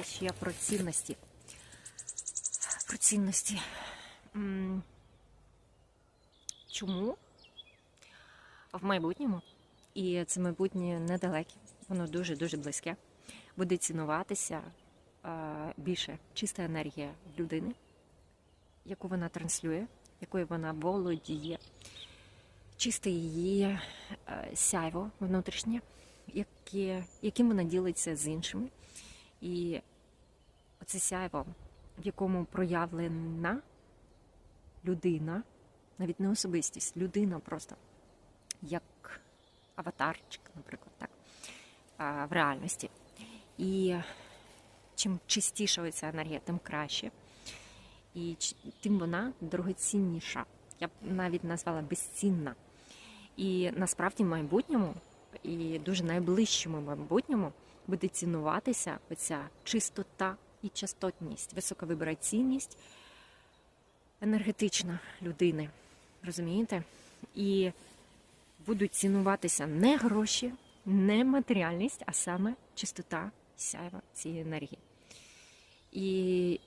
поговорити ще про цінності. Про цінності. Чому в майбутньому, і це майбутнє недалеке, воно дуже-дуже близьке, буде цінуватися більше чиста енергія людини, яку вона транслює, якою вона володіє, чисте її сяйво внутрішнє, яке, яким вона ділиться з іншими. І оце сяйво, в якому проявлена людина, навіть не особистість, людина просто як аватарчик, наприклад, так, в реальності. І чим чистіша ця енергія, тим краще. І тим вона дорогоцінніша. Я б навіть назвала безцінна. І насправді в майбутньому, і дуже найближчому майбутньому буде цінуватися оця чистота і частотність, високовібраційність енергетична людини. Розумієте? І будуть цінуватися не гроші, не матеріальність, а саме чистота сяйва цієї енергії. І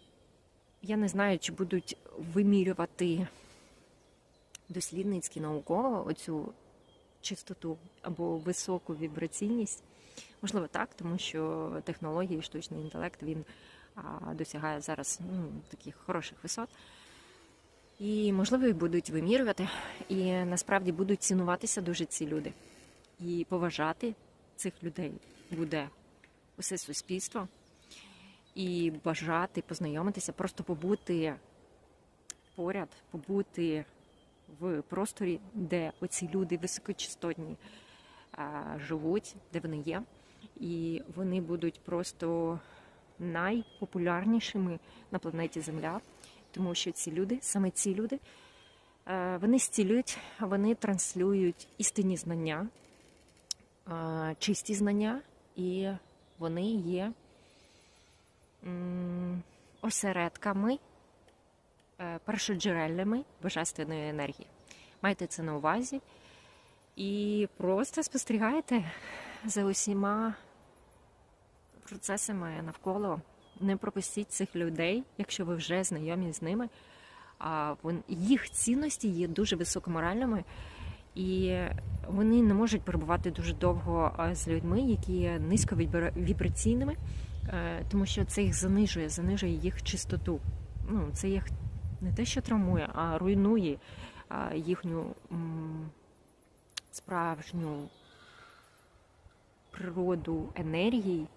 я не знаю, чи будуть вимірювати дослідницькі науково оцю чистоту або високу вібраційність. Можливо, так, тому що технології, штучний інтелект він досягає зараз ну, таких хороших висот. І, можливо, і будуть вимірювати, і насправді будуть цінуватися дуже ці люди. І поважати цих людей буде усе суспільство, і бажати познайомитися, просто побути поряд, побути в просторі, де оці люди високочастотні живуть, де вони є, і вони будуть просто найпопулярнішими на планеті Земля, тому що ці люди, саме ці люди, е, вони зцілюють, вони транслюють істинні знання, е, чисті знання, і вони є осередками е, першоджерельними божественної енергії. Майте це на увазі і просто спостерігайте за усіма процесами навколо. Не пропустіть цих людей, якщо ви вже знайомі з ними. А їх цінності є дуже високоморальними, і вони не можуть перебувати дуже довго з людьми, які є низьковібраційними, е, тому що це їх занижує, занижує їх чистоту. Ну, це їх не те, що травмує, а руйнує їхню справжню природу енергії,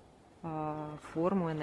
форму енергії.